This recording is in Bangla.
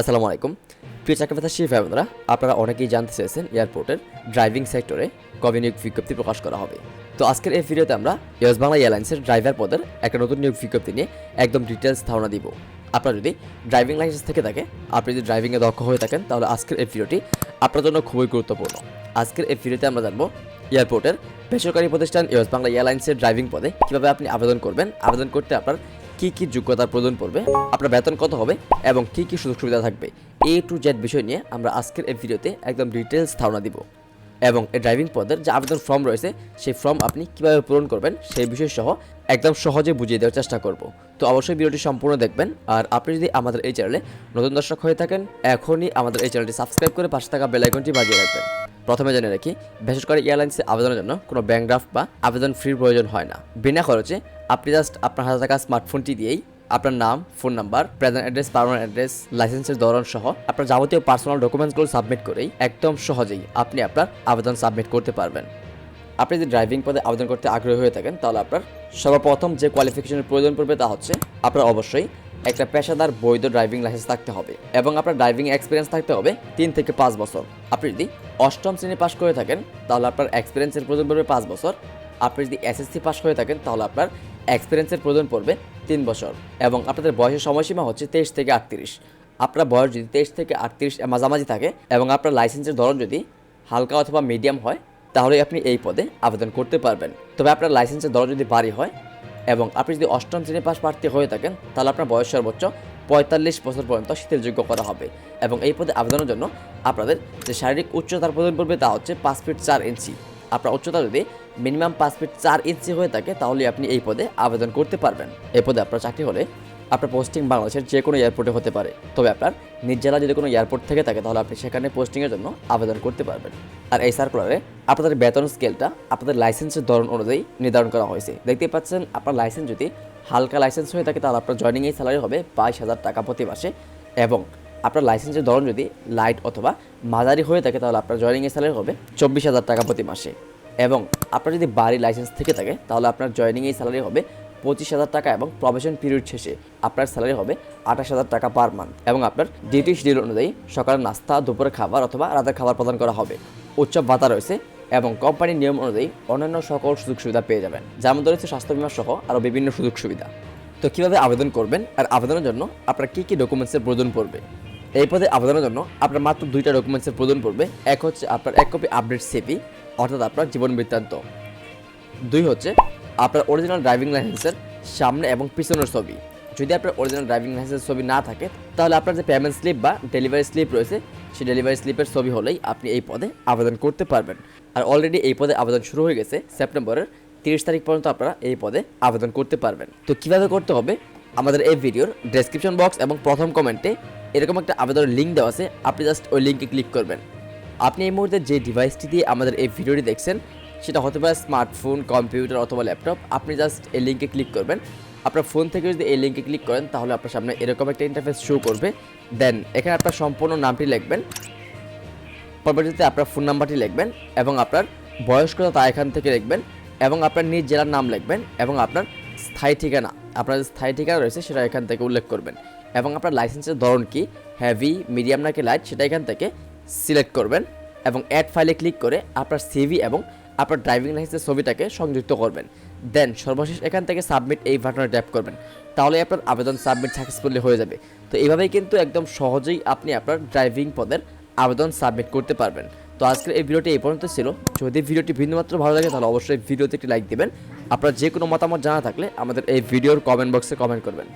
আসসালামু আলাইকুম। প্রিয় চাকরিপ্রার্থী শিফ বন্ধুরা আপনারা অনেকেই জানতে চেয়েছেন এয়ারপোর্টের ড্রাইভিং সেক্টরে কবে নিয়োগ বিজ্ঞপ্তি প্রকাশ করা হবে। তো আজকের এই ভিডিওতে আমরা ইউএস বাংলা এয়ারলাইন্সের ড্রাইভার পদের একটা নতুন নিয়োগ বিজ্ঞপ্তি নিয়ে একদম ডিটেলস ধারণা দিব। আপনার যদি ড্রাইভিং লাইসেন্স থেকে থাকে, আপনি যদি ড্রাইভিংয়ে দক্ষ হয়ে থাকেন, তাহলে আজকের এই ভিডিওটি আপনার জন্য খুবই গুরুত্বপূর্ণ। আজকের এই ভিডিওতে আমরা জানব এয়ারপোর্টের বেসরকারি প্রতিষ্ঠান ইউএস বাংলা এয়ারলাইন্সের ড্রাইভিং পদে কীভাবে আপনি আবেদন করবেন। আবেদন করতে আপনার কি কি যোগ্যতা প্রয়োজন পড়বে আপনার বেতন কত হবে এবং কি কি সুযোগ সুবিধা থাকবে এ টু জেড বিষয় নিয়ে আমরা আজকের এই ভিডিওতে একদম ডিটেলস ধারণা দিব। এবং এই ড্রাইভিং পদের যে আবেদন ফর্ম রয়েছে, সেই ফর্ম আপনি কীভাবে পূরণ করবেন, সেই বিষয় সহ একদম সহজে বুঝিয়ে দেওয়ার চেষ্টা করব। তো অবশ্যই ভিডিওটি সম্পূর্ণ দেখবেন, আর আপনি যদি আমাদের এই চ্যানেলে নতুন দর্শক হয়ে থাকেন, এখনই আমাদের এই চ্যানেলটি সাবস্ক্রাইব করে পাশে থাকা বেল আইকনটি বাজিয়ে রাখবেন। প্রথমে জেনে রাখি বেসরকারি এয়ারলাইন্সে আবেদনের জন্য কোনো ব্যাঙ্ক ড্রাফট বা আবেদন ফির প্রয়োজন হয় না। বিনা খরচে আপনি জাস্ট আপনার হাতে থাকা স্মার্টফোনটি দিয়েই আপনার নাম phone number present address permanent address লাইসেন্সের ধরন সহ আপনার যাবতীয় পার্সোনাল ডকুমেন্টসগুলো সাবমিট করেই একদম সহজেই আপনি আপনার আবেদন সাবমিট করতে পারবেন। আপনি যদি ড্রাইভিং পদে আবেদন করতে আগ্রহী হয়ে থাকেন, তাহলে আপনার সর্বপ্রথম যে কোয়ালিফিকেশনের প্রয়োজন পড়বে তা হচ্ছে আপনার অবশ্যই একটা পেশাদার বৈধ ড্রাইভিং লাইসেন্স থাকতে হবে এবং আপনার ড্রাইভিং এক্সপিরিয়েন্স থাকতে হবে তিন থেকে পাঁচ বছর। আপনি যদি অষ্টম শ্রেণি পাশ করে থাকেন, তাহলে আপনার এক্সপিরিয়েন্সের প্রয়োজন পড়বে পাঁচ বছর। আপনি যদি এসএসসি পাস করে থাকেন, তাহলে আপনার এক্সপিরিয়েন্সের প্রয়োজন পড়বে তিন বছর এবং আপনাদের বয়সের সময়সীমা হচ্ছে তেইশ থেকে আটত্রিশ। আপনার বয়স যদি তেইশ থেকে আটত্রিশ মাঝামাঝি থাকে এবং আপনার লাইসেন্সের ধরন যদি হালকা অথবা মিডিয়াম হয়, তাহলে আপনি এই পদে আবেদন করতে পারবেন। তবে আপনার লাইসেন্সের ধরন যদি ভারী হয় এবং আপনি যদি অষ্টম শ্রেণি পাস প্রার্থী হয়ে থাকেন, তাহলে আপনার বয়স সর্বোচ্চ পঁয়তাল্লিশ বছর পর্যন্ত শীতেরযোগ্য করা হবে এবং এই পদে আবেদনের জন্য আপনাদের যে শারীরিক উচ্চতার প্রয়োজন পড়বে তা হচ্ছে পাঁচ ফিট চার ইঞ্চি আপনার উচ্চতা যদি মিনিমাম পাঁচ ফিট চার ইঞ্চি হয়ে থাকে তাহলে আপনি এই পদে আবেদন করতে পারবেন। এই পদে আপনার চাকরি হলে আপনার পোস্টিং বাংলাদেশের যে কোনো এয়ারপোর্টে হতে পারে। তবে আপনার নিজ জেলা যদি কোনো এয়ারপোর্ট থেকে থাকে, তাহলে আপনি সেখানে পোস্টিংয়ের জন্য আবেদন করতে পারবেন। আর এই সার্কুলারে আপনাদের বেতন স্কেলটা আপনাদের লাইসেন্সের ধরন অনুযায়ী নির্ধারণ করা হয়েছে। দেখতে পাচ্ছেন, আপনার লাইসেন্স যদি হালকা লাইসেন্স হয়ে থাকে, তাহলে আপনার জয়নিং স্যালারি হবে বাইশ হাজার টাকা প্রতি মাসে এবং আপনার লাইসেন্সের ধরন যদি লাইট অথবা মাঝারি হয়ে থাকে, তাহলে আপনার জয়নিং এর স্যালারি হবে চব্বিশ হাজার টাকা প্রতি মাসে। এবং আপনার যদি বাড়ি লাইসেন্স থেকে থাকে, তাহলে আপনার জয়নিং এই স্যালারি হবে পঁচিশ হাজার টাকা এবং প্রবেশন পিরিয়ড শেষে আপনার স্যালারি হবে আঠাশ হাজার টাকা পার মান্থ এবং আপনার ডিউটি শিডিউল অনুযায়ী সকালের নাস্তা দুপুরের খাবার অথবা রাতের খাবার প্রদান করা হবে। উৎসব ভাতা রয়েছে এবং কোম্পানির নিয়ম অনুযায়ী অন্যান্য সকল সুযোগ সুবিধা পেয়ে যাবেন, যার মধ্যে রয়েছে স্বাস্থ্য বিমা সহ আরও বিভিন্ন সুযোগ সুবিধা। তো কীভাবে আবেদন করবেন আর আবেদনের জন্য আপনার কী কী ডকুমেন্টসের প্রয়োজন পড়বে? এই পদে আবেদনের জন্য আপনার মাত্র দুইটা ডকুমেন্টসের প্রয়োজন পড়বে। এক হচ্ছে আপনার এক কপি আপডেট সিপি অর্থাৎ আপনার জীবন বৃত্তান্ত। দুই হচ্ছে আপনার অরিজিনাল ড্রাইভিং লাইসেন্সের সামনে এবং পিছনের ছবি। যদি আপনার অরিজিনাল ড্রাইভিং লাইসেন্সের ছবি না থাকে, তাহলে আপনার যে পেমেন্ট স্লিপ বা ডেলিভারি স্লিপ রয়েছে, সেই ডেলিভারি স্লিপের ছবি হলেই আপনি এই পদে আবেদন করতে পারবেন। আর অলরেডি এই পদে আবেদন শুরু হয়ে গেছে সেপ্টেম্বরের তিরিশ তারিখ পর্যন্ত আপনারা এই পদে আবেদন করতে পারবেন। তো কীভাবে করতে হবে? আমাদের এই ভিডিওর ডেসক্রিপশন বক্স এবং প্রথম কমেন্টে এরকম একটা আবেদনের লিঙ্ক দেওয়া আছে, আপনি জাস্ট ওই লিঙ্কে ক্লিক করবেন। আপনি এই মুহূর্তে যে ডিভাইসটি দিয়ে আমাদের এই ভিডিওটি দেখছেন, সেটা হতে পারে স্মার্টফোন কম্পিউটার অথবা ল্যাপটপ আপনি জাস্ট এই লিঙ্কে ক্লিক করবেন। আপনার ফোন থেকে যদি এই লিঙ্কে ক্লিক করেন, তাহলে আপনার সামনে এরকম একটা ইন্টারফেস শো করবে। দেন এখানে আপনার সম্পূর্ণ নামটি লিখবেন। পরবর্তীতে আপনার ফোন নাম্বারটি লিখবেন এবং আপনার বয়স তা এখান থেকে লিখবেন এবং আপনার নিজ জেলার নাম লিখবেন এবং আপনার স্থায়ী ঠিকানা, আপনার যে স্থায়ী ঠিকানা রয়েছে, সেটা এখান থেকে উল্লেখ করবেন। এবং আপনার লাইসেন্সের ধরন কি? হ্যাভি মিডিয়াম নাকি লাইট সেটা এখান থেকে সিলেক্ট করবেন এবং অ্যাড ফাইলে ক্লিক করে আপনার সিভি এবং আপনার ড্রাইভিং লাইসেন্সের ছবিটাকে সংযুক্ত করবেন। দেন সর্বশেষ এখান থেকে সাবমিট এই বাটনে ট্যাপ করবেন। তাহলে আপনার আবেদন সাবমিট সাকসেসফুলি হয়ে যাবে। তো এইভাবেই কিন্তু একদম সহজেই আপনি আপনার ড্রাইভিং পদের আবেদন সাবমিট করতে পারবেন। তো আজকের এই ভিডিওটি এই পর্যন্ত ছিল। যদি ভিডিওটি ভিন্নমাত্র ভালো লাগে, তাহলে অবশ্যই ভিডিওতে একটি লাইক দিবেন। আপনার যে কোনো মতামত জানা থাকলে আমাদের এই ভিডিওর কমেন্ট বক্সে কমেন্ট করবেন।